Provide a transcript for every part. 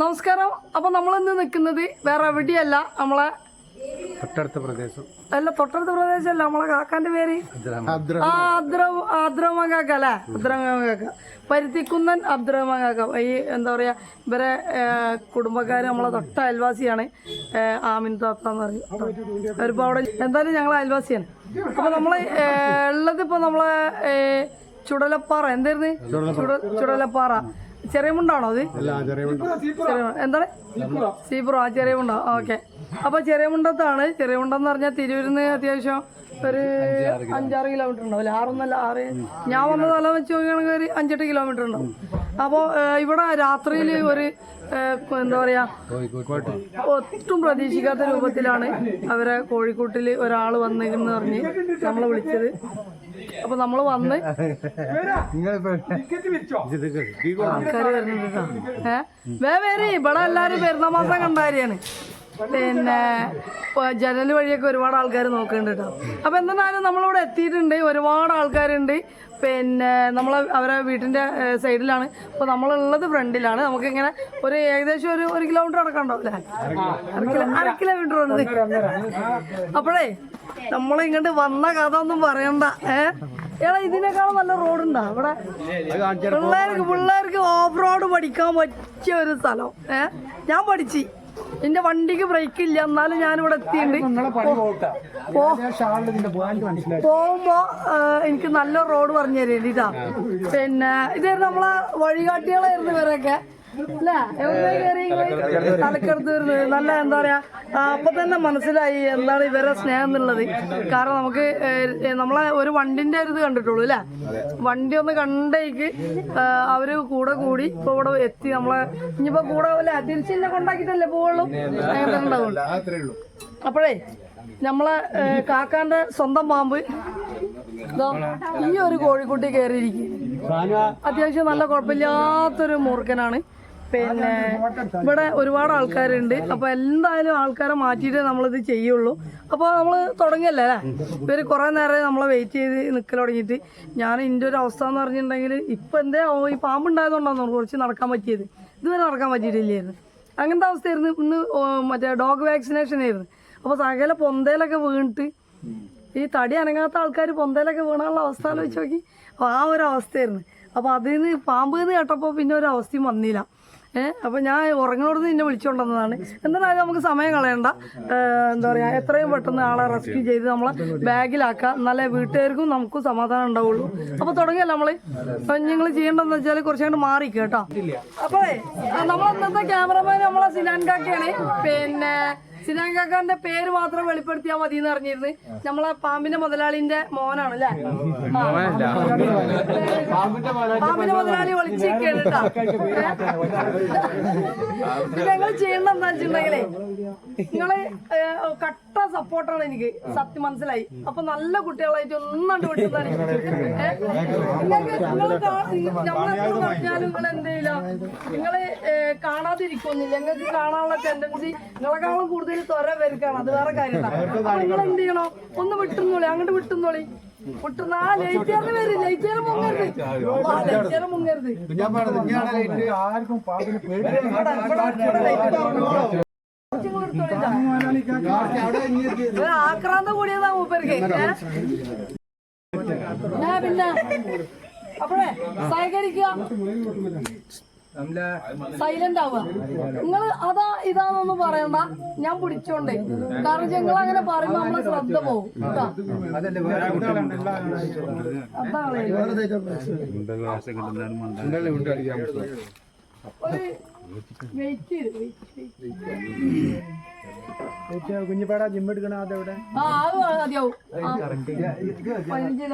നമസ്കാരം. അപ്പൊ നമ്മളിന്ന് നിൽക്കുന്നത് വേറെ എവിടെയല്ല നമ്മളെ തൊട്ടടുത്ത പ്രദേശം. അല്ല തൊട്ടടുത്ത പ്രദേശമല്ല നമ്മളെ കാക്കാന്റെ പേര്? കാക്ക അല്ലേ? കാക്ക. പരുത്തിക്കുന്നൻ അബ്ദുറഹ്മാൻ കാക്ക. ഈ എന്താ പറയാ ഇവരെ കുടുംബക്കാർ നമ്മളെ തൊട്ട അയൽവാസിയാണ്. ആമിൻ താത്ത എന്ന് പറയും അവരിപ്പോ അവിടെ എന്തായാലും ഞങ്ങൾ അയൽവാസിയാണ്. അപ്പൊ നമ്മൾ ഉള്ളത് ഇപ്പൊ നമ്മളെ ചുടലപ്പാറ. എന്തായിരുന്നു? ചുട- ചുടലപ്പാറ. ചെറിയ മുണ്ടാണോ അത്? എന്താണ്? സീപ്രോ ആ ചെറിയ മുണ്ട. ഓക്കെ. അപ്പൊ ചെറിയ മുണ്ടത്താണ്. ചെറിയ മുണ്ടെന്ന് പറഞ്ഞാൽ തിരൂരിന്ന് അത്യാവശ്യം ഒരു അഞ്ചാറ് കിലോമീറ്റർ ഉണ്ടാവും. അല്ലെ? ആറൊന്നല്ല ആറ്. ഞാൻ വന്ന സ്ഥലം വെച്ച് നോക്കുകയാണെങ്കിൽ ഒരു അഞ്ചെട്ട് കിലോമീറ്റർ ഉണ്ടാവും. അപ്പോൾ ഇവിടെ രാത്രിയിൽ ഒരു എന്താ പറയാ ഒട്ടും പ്രതീക്ഷിക്കാത്ത രൂപത്തിലാണ് അവരെ കോഴിക്കോട്ടിൽ ഒരാൾ വന്നിരുന്ന് പറഞ്ഞ് നമ്മളെ വിളിച്ചത്. അപ്പൊ നമ്മൾ വന്ന് ആൾക്കാര് വരുന്നുണ്ട് കേട്ടോ. ഏഹ് വേ വരി ഇവിടെ എല്ലാരും പെരുന്നാ മാസം കണ്ടാരിയാണ് പിന്നെ ജനൽ വഴിയൊക്കെ ഒരുപാട് ആൾക്കാർ നോക്കുന്നുണ്ട് കേട്ടോ. അപ്പൊ എന്തായാലും നമ്മളിവിടെ എത്തിയിട്ടുണ്ട്. ഒരുപാട് ആൾക്കാരുണ്ട്. പിന്നെ നമ്മൾ അവരെ വീട്ടിന്റെ ഏഹ്, സൈഡിലാണ്. അപ്പോൾ നമ്മളുള്ളത് ഫ്രണ്ടിലാണ്. നമുക്കിങ്ങനെ ഒരു ഏകദേശം ഒരു ഒരു കിലോമീറ്റർ അടക്കണ്ടാവും അല്ലേ? അര കിലോ അര കിലോമീറ്റർ ഉണ്ട്. അപ്പോഴേ നമ്മൾ ഇങ്ങോട്ട് വന്ന കഥ ഒന്നും പറയണ്ട. ഏഹ് എടാ ഇതിനേക്കാളും നല്ല റോഡുണ്ടോ. ഇവിടെ പിള്ളേർക്ക് പിള്ളേർക്ക് ഓഫ് റോഡ് പഠിക്കാൻ പറ്റിയ ഒരു സ്ഥലം. ഏ? ഞാൻ പഠിച്ച്. എന്റെ വണ്ടിക്ക് ബ്രേക്ക് ഇല്ല എന്നാലും ഞാനിവിടെ എത്തിയിട്ടുണ്ട്. പോകുമ്പോ എനിക്ക് നല്ല റോഡ് പറഞ്ഞു തരേണ്ടിട്ടാ പിന്നെ ഇതായിരുന്നു നമ്മളെ വഴികാട്ടികളായിരുന്നു ഇവരൊക്കെ. തലക്കെടുത്ത് വരുന്നത്. നല്ല എന്താ പറയാ അപ്പൊ തന്നെ മനസ്സിലായി എന്താണ് ഇവരെ സ്നേഹം എന്നുള്ളത്. കാരണം നമുക്ക് നമ്മളെ ഒരു വണ്ടിന്റെ ഒരു ഇത് കണ്ടിട്ടുള്ളൂ അല്ലേ വണ്ടി ഒന്ന് കണ്ടേക്ക് അവർ കൂടെ കൂടി ഇപ്പൊ ഇവിടെ എത്തി നമ്മളെ ഇനിയിപ്പോ കൂടെ അല്ലേ തിരിച്ചില്ല കൊണ്ടാക്കിട്ടല്ലേ പോവുള്ളൂ? അങ്ങനെ ഉണ്ടാവുള്ളൂ. അപ്പോഴേ നമ്മളെ കാക്കാന്റെ സ്വന്തം പാമ്പ്. ഈ ഒരു കോഴിക്കുട്ടി കയറിയിരിക്കും അത്യാവശ്യം നല്ല കുഴപ്പമില്ലാത്തൊരു മൂർഖനാണ്. പിന്നെ ഇവിടെ ഒരുപാട് ആൾക്കാരുണ്ട്. അപ്പൊ എന്തായാലും ആൾക്കാരെ മാറ്റിയിട്ടേ നമ്മളിത് ചെയ്യുള്ളൂ. അപ്പോൾ നമ്മൾ തുടങ്ങിയല്ലേ അല്ലേ? ഇവർ കുറെ നേരം നമ്മളെ വെയിറ്റ് ചെയ്ത് നിൽക്കൽ തുടങ്ങിയിട്ട്. ഞാൻ ഇന്റെ ഒരു അവസ്ഥ എന്ന് പറഞ്ഞിട്ടുണ്ടെങ്കിൽ ഇപ്പൊ എന്തേ ഈ പാമ്പുണ്ടായതുകൊണ്ടാണ് കുറച്ച് നടക്കാൻ പറ്റിയത്. ഇതുവരെ നടക്കാൻ പറ്റിയിട്ടില്ലായിരുന്നു. അങ്ങനത്തെ അവസ്ഥയായിരുന്നു. ഇന്ന് മറ്റേ ഡോഗ് വാക്സിനേഷൻ ആയിരുന്നു. അപ്പോൾ സകല പൊന്തയിലൊക്കെ വീണിട്ട് ഈ തടി അനങ്ങാത്ത ആൾക്കാർ പൊന്തയിലൊക്കെ വീണാനുള്ള അവസ്ഥ ആലോചിച്ച് നോക്കി. അപ്പോൾ ആ ഒരു അവസ്ഥയായിരുന്നു. അപ്പോൾ അതിൽ നിന്ന് പാമ്പ് എന്ന് കേട്ടപ്പോൾ പിന്നെ ഒരു അവസ്ഥയും വന്നില്ല. അപ്പോൾ ഞാൻ ഉറങ്ങണോടത്ത് നിന്നെ വിളിച്ചുകൊണ്ടുവന്നതാണ് എന്തായാലും നമുക്ക് സമയം കളയണ്ട. എന്താ പറയുക എത്രയും പെട്ടെന്ന് ആളെ റെസ്ക്യൂ ചെയ്ത് നമ്മളെ ബാഗിലാക്കുക എന്നാലേ വീട്ടുകാർക്കും നമുക്കും സമാധാനം ഉണ്ടാവുള്ളൂ. അപ്പോൾ തുടങ്ങിയല്ല നമ്മൾ നിങ്ങൾ ചെയ്യേണ്ടതെന്ന് വെച്ചാൽ കുറച്ചുകൊണ്ട് മാറി കേട്ടോ. അപ്പോഴേ നമ്മൾ ഇന്നത്തെ ക്യാമറമാൻ നമ്മളെ സിനാൻ കാക്കയാണ്. പിന്നെ സിനാൻ കാക്കാന്റെ പേര് മാത്രം വെളിപ്പെടുത്തിയാൽ മതി എന്ന് അറിഞ്ഞിരുന്നു. നമ്മളെ പാമ്പിന്റെ മുതലാളിന്റെ മോനാണ്. അല്ലേ പാമ്പിന്റെ മുതലാളി വിളിച്ചിരിക്കുകയാണ് കേട്ടോ. ഞങ്ങൾ ചെയ്യണം എന്താ വെച്ചിട്ടുണ്ടെങ്കിലേ നിങ്ങൾ കട്ട സപ്പോർട്ടാണ് എനിക്ക്. സത്യം മനസ്സിലായി. അപ്പൊ നല്ല കുട്ടികളായിട്ട് ഒന്നും നിങ്ങൾ നമ്മളെപ്പോഴും പറഞ്ഞാലും നിങ്ങൾ എന്ത് ചെയ്യില്ല. നിങ്ങൾ ഏഹ്, ഞങ്ങൾക്ക് കാണാനുള്ള ടെൻഡൻസി നിങ്ങളെക്കാളും കൂടുതൽ ത്വര പേർക്കാണ് അത് വേറെ കാര്യമാണ് അപ്പൊ നിങ്ങൾ എന്ത് ചെയ്യണോ? ഒന്ന് വിട്ടുന്നോളി അങ്ങോട്ട് വിട്ടുന്നോളി. വിട്ടുന്ന ആ ലൈറ്റേറിന് വരും ലൈറ്റേറ് മുങ്ങരുത് ലൈറ്റേറ് മുങ്ങരുത് ആർക്കും പാമ്പിന് പേടി ആക്രാന്തം കൂടിയതാ മൂപ്പർക്ക്. പിന്നെ? അപ്പോഴേ സഹകരിക്കുക. സൈലന്റ് ആവുക. നിങ്ങൾ അതാ ഇതാണെന്നൊന്നും പറയണ്ട. ഞാൻ പിടിച്ചോണ്ടേ. കാരണം ഞങ്ങൾ അങ്ങനെ പറയുമ്പോ നമ്മളെ ശ്രദ്ധ പോകും. കുഞ്ഞിപ്പാടാ അതാണ്. ഒരു വെയിറ്റ് ചെയ്ത് വെയിറ്റ് കുഞ്ഞിപ്പാട ജിമ്മെടുക്കണ അതെവിടെ ആ അത് മതിയാവും. പതിനഞ്ച്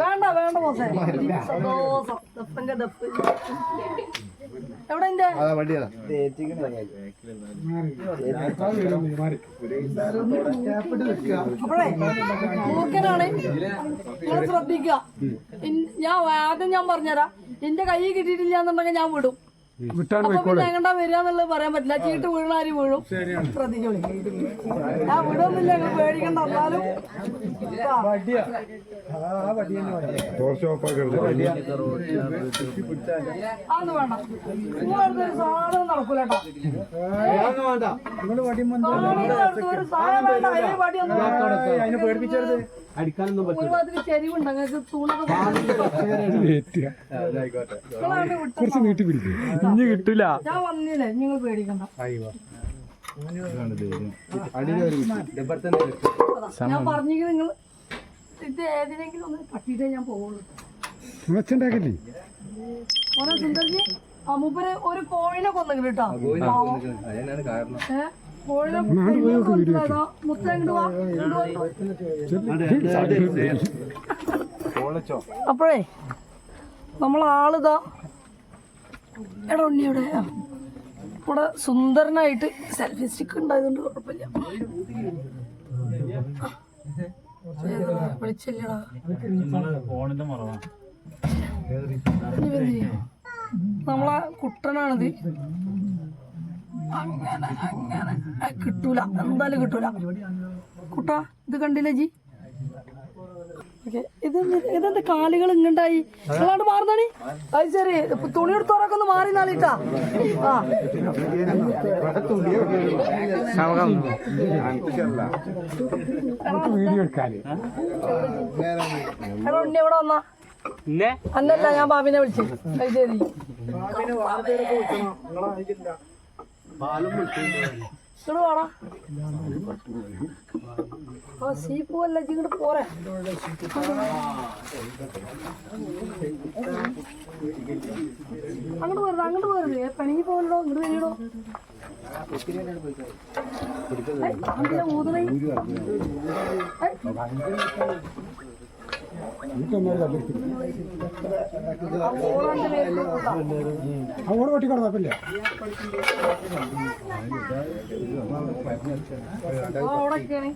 വേണ്ട വേണ്ട ദപ്പന്റെ ദപ്പ് എവിടെ അപ്പോഴേ നിങ്ങൾ ശ്രദ്ധിക്കുക. ഞാൻ ആദ്യം ഞാൻ പറഞ്ഞുതരാം. എന്റെ കൈ കിട്ടിയിട്ടില്ല എന്നുണ്ടെങ്കിൽ ഞാൻ വിടും. വിട്ടാണ് പിന്നെ എങ്ങണ്ടാ വരിക പറയാൻ പറ്റില്ല. ചീട്ട് വീണ ആര് വീഴും? ശ്രദ്ധിച്ചോളി ആ വീടൊന്നുമില്ല. ഞങ്ങൾ പേടിക്കണ്ട. എന്നാലും വേണ്ട. ഒരു സാധനം നടക്കൂലട്ടോ സാധനം വേണ്ട അതിന് വടിയൊന്നും. അതിനെ പേടിപ്പിച്ചത് അടിക്കാനൊന്നും വിട്ടോ. നീട്ടി പിടിക്കും. ഇനി കിട്ടില്ല ഞാൻ വന്നില്ലേ? നിങ്ങൾ പേടിക്കണ്ട. ഞാൻ പറഞ്ഞെങ്കിൽ നിങ്ങൾ? ഇത് ഏതിനെങ്കിലും ഒന്ന് ഞാൻ പോകുള്ളൂ മെച്ചുണ്ടാക്കില്ലേ ഓരോ സുന്ദർജി ആ മൂപ്പര് ഒരു കോഴിനെ കൊന്നെങ്കിലും കേട്ടോ ഏ നമ്മൾ ആളിതാ. അപ്പോഴേ എടാ ഉണ്ണി ഇവിടെ. ഇവിടെ സുന്ദരനായിട്ട് സെൽഫി സ്റ്റിക്ക് ഉണ്ടായതുകൊണ്ട് കുഴപ്പമില്ല വിളിച്ചില്ലടാ? നമ്മളെ കുട്ടനാണിത് അങ്ങനെ അങ്ങനെ. കിട്ടൂല. എന്തായാലും കിട്ടൂല. കുട്ടാ ഇത് കണ്ടില്ലേ ജി? ഇത് ഇതെന്ത് കാലുകൾ ഇങ്ങണ്ടായി? നിങ്ങളാണ്ട് മാറുന്നാണി അത് ശരി. തുണി എടുത്തോറൊക്കെ ഒന്ന് മാറി നാളിട്ടാ ആ. ഉണ്ണി എവിടെ വന്നാ? അന്നല്ല ഞാൻ ബാബിനെ വിളിച്ചു. അത് ശരി. ഇങ്ങോട്ട് വാടാ. ആ സീ പോവല്ല ഇങ്ങോട്ട് പോരെ. അങ്ങോട്ട് പോരുത് അങ്ങോട്ട് പോരുത്. പണിക്ക് പോകലോ ഇങ്ങോട്ട് വരികടോ ഊതണേ ഏയ്, ആ പോളാണ്ട് വരുന്നു കേട്ടോ. അവിടെ വട്ടി കിടന്നപ്പില്ലേ ആ, അവിടൊക്കെയാണ്.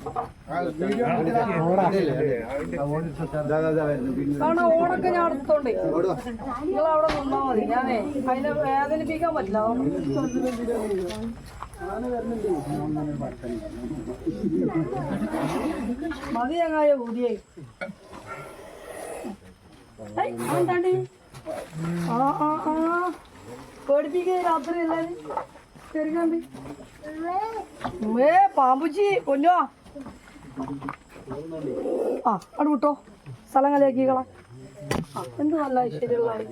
കാരണം ഓടൊക്കെ ഞാൻ എടുത്തോണ്ടേ നിങ്ങൾ അവിടെ നിന്നാ മതി ഞാനേ അതിനെ വേദനിപ്പിക്കാൻ പറ്റില്ല മതി ചങ്ങായ ഊതിയേ ഏയ്, അതെന്താണ്ടി? ആ ആ ആ. പേടിപ്പിക്കേ രാത്രി എല്ലാരും. ചെറുക്കണ്ടി ഏ പാമ്പുച്ചി കൊഞ്ഞോ ആ അവിടെ വിട്ടോ. സ്ഥലം കളിയാക്കിക്കളാ എന്ത് നല്ല ഐശ്വര്യമുള്ള ആൾ.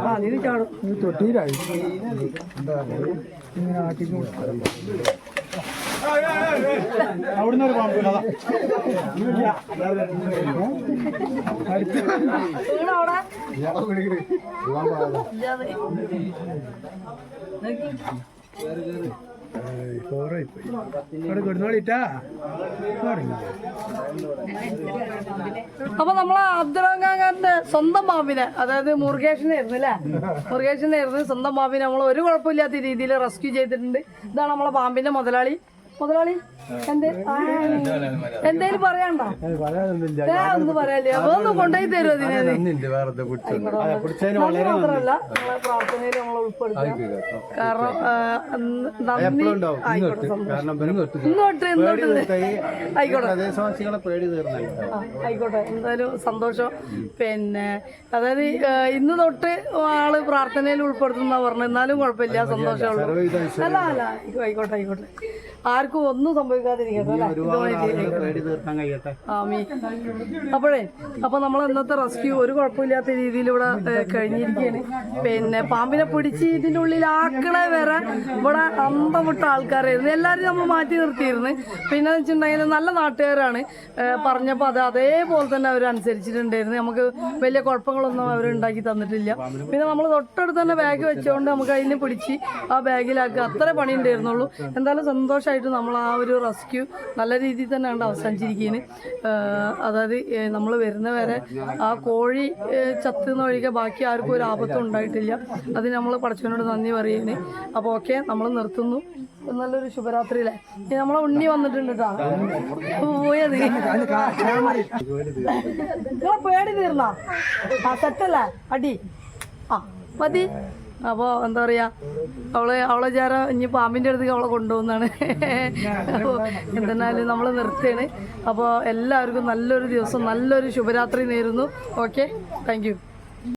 ആ നീ ചാടും. തൊട്ടിയിലായി ഇങ്ങനെ ആട്ടി അവിടുന്ന് ഒരു പാമ്പ് അപ്പൊ നമ്മളെ അബ്ദുറഹ്മാന്റെ സ്വന്തം മാവിനെ അതായത് മുരുകേഷനായിരുന്നു അല്ലേ? മുരുകേഷനായിരുന്നു സ്വന്തം മാവിനെ. നമ്മൾ ഒരു കുഴപ്പമില്ലാത്ത രീതിയിൽ റെസ്ക്യൂ ചെയ്തിട്ടുണ്ട്. ഇതാണ് നമ്മളെ പാമ്പിന്റെ മുതലാളി. മുതലാളി എന്തേലും പറയണ്ടോ ഒന്നും പറയാല്ലേ? അപ്പൊ ഒന്ന് കൊണ്ടുപോയി തരും. നന്ദി. മാത്രമല്ല നമ്മളെ പ്രാർത്ഥനയിൽ നമ്മൾ കാരണം നന്ദി ആയിക്കോട്ടെ സന്തോഷം. ഇന്നോട്ട് ഇന്നോട്ട് ആയിക്കോട്ടെ. എന്തായാലും സന്തോഷം. പിന്നെ അതായത് ഇന്ന് തൊട്ട് ആൾ പ്രാർത്ഥനയിൽ ഉൾപ്പെടുത്തുന്ന പറഞ്ഞു എന്നാലും കുഴപ്പമില്ല സന്തോഷമുള്ളൂ. അല്ല അല്ല ആയിക്കോട്ടെ ആയിക്കോട്ടെ. ആർക്കും ഒന്നും സംഭവിക്കാതിരിക്കട്ടെ അപ്പോഴേ അപ്പൊ നമ്മൾ ഇന്നത്തെ റെസ്ക്യൂ ഒരു കുഴപ്പമില്ലാത്ത രീതിയിൽ ഇവിടെ കഴിഞ്ഞിരിക്കുകയാണ്. പിന്നെ പാമ്പിനെ പിടിച്ച് ഇതിന്റെ ഉള്ളിൽ ആക്കണ വരെ ഇവിടെ അന്തം വിട്ട ആൾക്കാരായിരുന്നു. എല്ലാവരും നമ്മൾ മാറ്റി നിർത്തിയിരുന്നു. പിന്നെ വെച്ചിട്ടുണ്ടെങ്കിൽ നല്ല നാട്ടുകാരാണ്. പറഞ്ഞപ്പോൾ അത് അതേപോലെ തന്നെ അവർ അനുസരിച്ചിട്ടുണ്ടായിരുന്നു. നമുക്ക് വലിയ കുഴപ്പങ്ങളൊന്നും അവർ ഉണ്ടാക്കി തന്നിട്ടില്ല. പിന്നെ നമ്മൾ തൊട്ടടുത്ത് തന്നെ ബാഗ് വെച്ചുകൊണ്ട് നമുക്ക് അതിനെ പിടിച്ച് ആ ബാഗിലാക്കുക. അത്ര പണി ഉണ്ടായിരുന്നുള്ളൂ എന്തായാലും സന്തോഷമായിട്ട് നമ്മൾ ആ ഒരു റെസ്ക്യൂ നല്ല രീതിയിൽ തന്നെ അവസാനിച്ചിരിക്കുന്നത് അതായത് നമ്മൾ വരുന്നവരെ ആ കോഴി ചത്തുന്ന ഒഴികെ ബാക്കി ആർക്കും ഒരു ആപത്തും ഉണ്ടായിട്ടില്ല. അതിന് നമ്മൾ പഠിച്ചവനോട് നന്ദി പറയുകയാണ് അപ്പോൾ ഓക്കെ നമ്മൾ നിർത്തുന്നു. നല്ലൊരു ശുഭരാത്രിയിലെ നമ്മളെ ഉണ്ണി വന്നിട്ടുണ്ട് പോയത് നിങ്ങളെ പേടി തീർന്നാ? സെറ്റല്ലേ അടി. ആ മതി. അപ്പോൾ എന്താ പറയാ അവൾ അവളെ ചേര ഇനി പാമ്പിന്റെ അടുത്തേക്ക് അവളെ കൊണ്ടുപോകുന്നതാണ്. അപ്പോൾ എന്തെന്നാലും നമ്മൾ നിർത്തുകയാണ് അപ്പോൾ എല്ലാവർക്കും നല്ലൊരു ദിവസം നല്ലൊരു ശുഭരാത്രി നേരുന്നു. Okay thank